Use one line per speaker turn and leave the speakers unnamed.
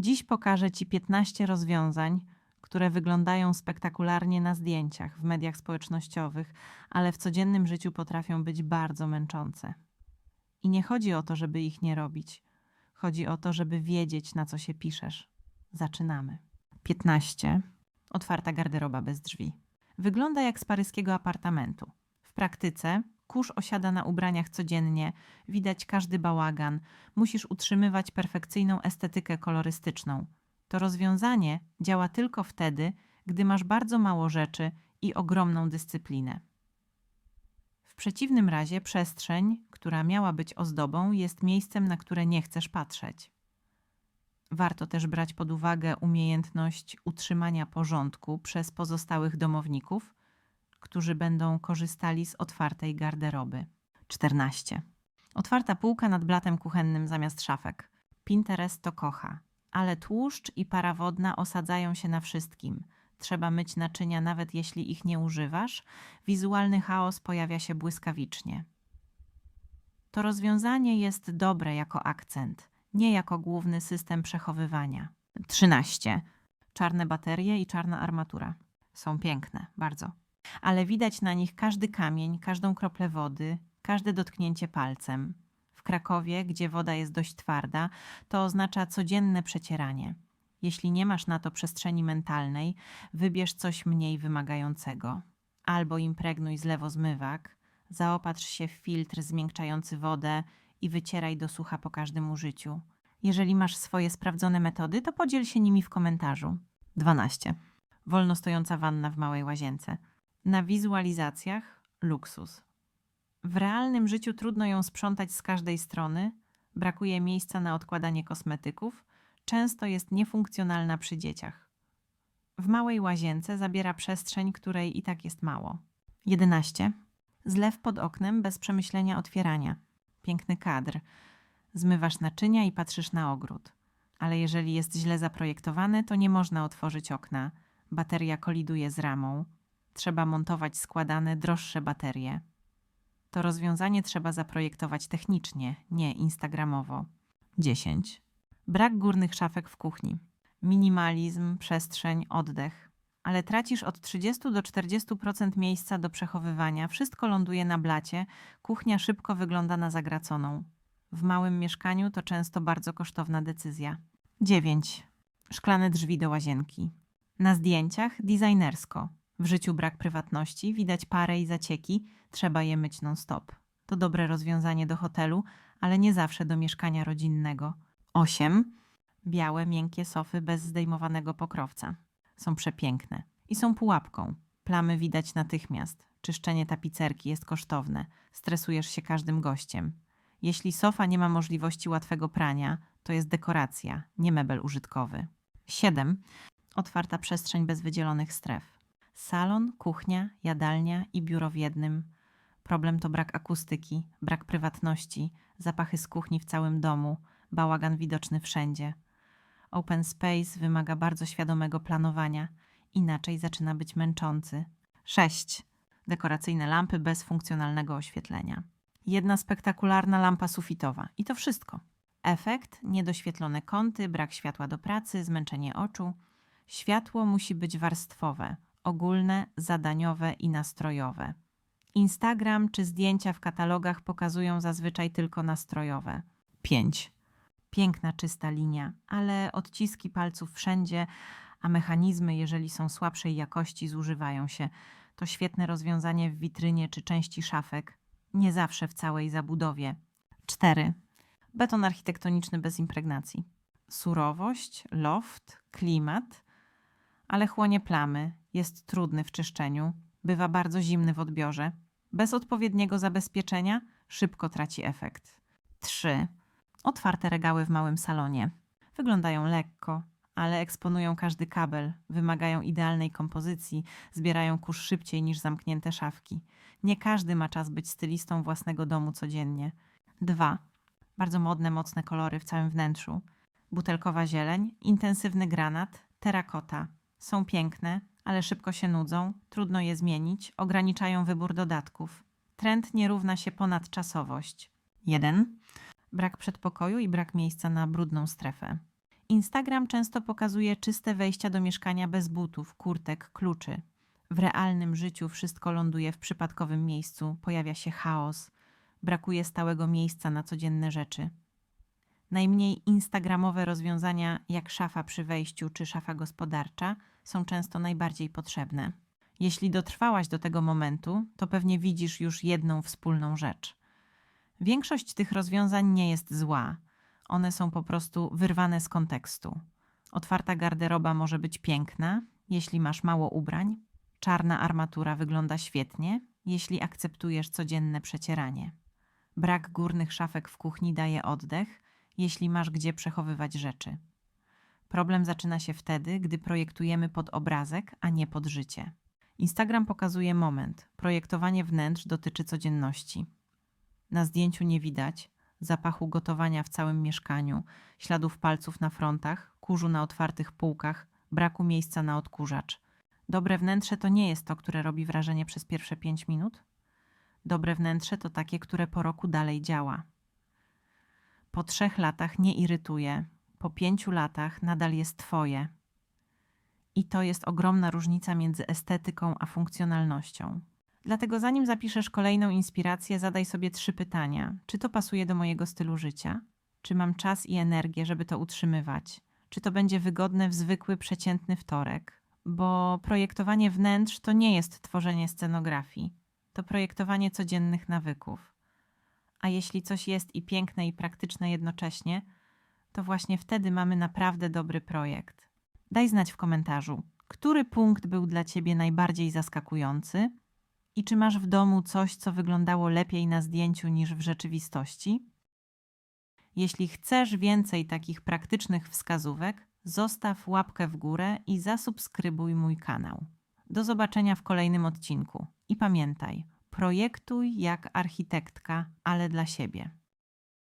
Dziś pokażę Ci 15 rozwiązań, które wyglądają spektakularnie na zdjęciach, w mediach społecznościowych, ale w codziennym życiu potrafią być bardzo męczące. I nie chodzi o to, żeby ich nie robić. Chodzi o to, żeby wiedzieć, na co się piszesz. Zaczynamy. 15. Otwarta garderoba bez drzwi. Wygląda jak z paryskiego apartamentu. W praktyce kurz osiada na ubraniach codziennie, widać każdy bałagan, musisz utrzymywać perfekcyjną estetykę kolorystyczną. To rozwiązanie działa tylko wtedy, gdy masz bardzo mało rzeczy i ogromną dyscyplinę. W przeciwnym razie przestrzeń, która miała być ozdobą, jest miejscem, na które nie chcesz patrzeć. Warto też brać pod uwagę umiejętność utrzymania porządku przez pozostałych domowników, którzy będą korzystali z otwartej garderoby. 14. Otwarta półka nad blatem kuchennym zamiast szafek. Pinterest to kocha, ale tłuszcz i para wodna osadzają się na wszystkim. Trzeba myć naczynia, nawet jeśli ich nie używasz. Wizualny chaos pojawia się błyskawicznie. To rozwiązanie jest dobre jako akcent, nie jako główny system przechowywania. 13. Czarne baterie i czarna armatura. Są piękne, bardzo. Ale widać na nich każdy kamień, każdą kroplę wody, każde dotknięcie palcem. W Krakowie, gdzie woda jest dość twarda, to oznacza codzienne przecieranie. Jeśli nie masz na to przestrzeni mentalnej, wybierz coś mniej wymagającego. Albo impregnuj zlewozmywak, zaopatrz się w filtr zmiękczający wodę i wycieraj do sucha po każdym użyciu. Jeżeli masz swoje sprawdzone metody, to podziel się nimi w komentarzu. 12. Wolno stojąca wanna w małej łazience. Na wizualizacjach luksus. W realnym życiu trudno ją sprzątać z każdej strony, brakuje miejsca na odkładanie kosmetyków, często jest niefunkcjonalna przy dzieciach. W małej łazience zabiera przestrzeń, której i tak jest mało. 11. Zlew pod oknem bez przemyślenia otwierania. Piękny kadr. Zmywasz naczynia i patrzysz na ogród. Ale jeżeli jest źle zaprojektowany, to nie można otworzyć okna. Bateria koliduje z ramą. Trzeba montować składane, droższe baterie. To rozwiązanie trzeba zaprojektować technicznie, nie instagramowo. 10. Brak górnych szafek w kuchni. Minimalizm, przestrzeń, oddech. Ale tracisz od 30 do 40% miejsca do przechowywania, wszystko ląduje na blacie, kuchnia szybko wygląda na zagraconą. W małym mieszkaniu to często bardzo kosztowna decyzja. 9. Szklane drzwi do łazienki. Na zdjęciach designersko. W życiu brak prywatności, widać parę i zacieki, trzeba je myć non-stop. To dobre rozwiązanie do hotelu, ale nie zawsze do mieszkania rodzinnego. 8. Białe, miękkie sofy bez zdejmowanego pokrowca. Są przepiękne i są pułapką. Plamy widać natychmiast. Czyszczenie tapicerki jest kosztowne. Stresujesz się każdym gościem. Jeśli sofa nie ma możliwości łatwego prania, to jest dekoracja, nie mebel użytkowy. 7. Otwarta przestrzeń bez wydzielonych stref. Salon, kuchnia, jadalnia i biuro w jednym. Problem to brak akustyki, brak prywatności, zapachy z kuchni w całym domu, bałagan widoczny wszędzie. Open space wymaga bardzo świadomego planowania, inaczej zaczyna być męczący. 6. Dekoracyjne lampy bez funkcjonalnego oświetlenia. Jedna spektakularna lampa sufitowa i to wszystko. Efekt: niedoświetlone kąty, brak światła do pracy, zmęczenie oczu. Światło musi być warstwowe, ogólne, zadaniowe i nastrojowe. Instagram czy zdjęcia w katalogach pokazują zazwyczaj tylko nastrojowe. 5. Piękna, czysta linia, ale odciski palców wszędzie, a mechanizmy, jeżeli są słabszej jakości, zużywają się. To świetne rozwiązanie w witrynie czy części szafek, nie zawsze w całej zabudowie. 4. Beton architektoniczny bez impregnacji. Surowość, loft, klimat, ale chłonie plamy, jest trudny w czyszczeniu, bywa bardzo zimny w odbiorze. Bez odpowiedniego zabezpieczenia szybko traci efekt. 3. Otwarte regały w małym salonie. Wyglądają lekko, ale eksponują każdy kabel, wymagają idealnej kompozycji, zbierają kurz szybciej niż zamknięte szafki. Nie każdy ma czas być stylistą własnego domu codziennie. 2. Bardzo modne, mocne kolory w całym wnętrzu. Butelkowa zieleń, intensywny granat, terakota. Są piękne, ale szybko się nudzą, trudno je zmienić, ograniczają wybór dodatków. Trend nie równa się ponadczasowość. 1. Brak przedpokoju i brak miejsca na brudną strefę. Instagram często pokazuje czyste wejścia do mieszkania bez butów, kurtek, kluczy. W realnym życiu wszystko ląduje w przypadkowym miejscu, pojawia się chaos, brakuje stałego miejsca na codzienne rzeczy. Najmniej instagramowe rozwiązania, jak szafa przy wejściu czy szafa gospodarcza, są często najbardziej potrzebne. Jeśli dotrwałaś do tego momentu, to pewnie widzisz już jedną wspólną rzecz. Większość tych rozwiązań nie jest zła, one są po prostu wyrwane z kontekstu. Otwarta garderoba może być piękna, jeśli masz mało ubrań. Czarna armatura wygląda świetnie, jeśli akceptujesz codzienne przecieranie. Brak górnych szafek w kuchni daje oddech, jeśli masz gdzie przechowywać rzeczy. Problem zaczyna się wtedy, gdy projektujemy pod obrazek, a nie pod życie. Instagram pokazuje moment. Projektowanie wnętrz dotyczy codzienności. Na zdjęciu nie widać zapachu gotowania w całym mieszkaniu, śladów palców na frontach, kurzu na otwartych półkach, braku miejsca na odkurzacz. Dobre wnętrze to nie jest to, które robi wrażenie przez pierwsze pięć minut. Dobre wnętrze to takie, które po roku dalej działa. Po trzech latach nie irytuje, po pięciu latach nadal jest Twoje. I to jest ogromna różnica między estetyką a funkcjonalnością. Dlatego zanim zapiszesz kolejną inspirację, zadaj sobie trzy pytania. Czy to pasuje do mojego stylu życia? Czy mam czas i energię, żeby to utrzymywać? Czy to będzie wygodne w zwykły, przeciętny wtorek? Bo projektowanie wnętrz to nie jest tworzenie scenografii, to projektowanie codziennych nawyków. A jeśli coś jest i piękne, i praktyczne jednocześnie, to właśnie wtedy mamy naprawdę dobry projekt. Daj znać w komentarzu, który punkt był dla Ciebie najbardziej zaskakujący i czy masz w domu coś, co wyglądało lepiej na zdjęciu niż w rzeczywistości? Jeśli chcesz więcej takich praktycznych wskazówek, zostaw łapkę w górę i zasubskrybuj mój kanał. Do zobaczenia w kolejnym odcinku. I pamiętaj, projektuj jak architektka, ale dla siebie.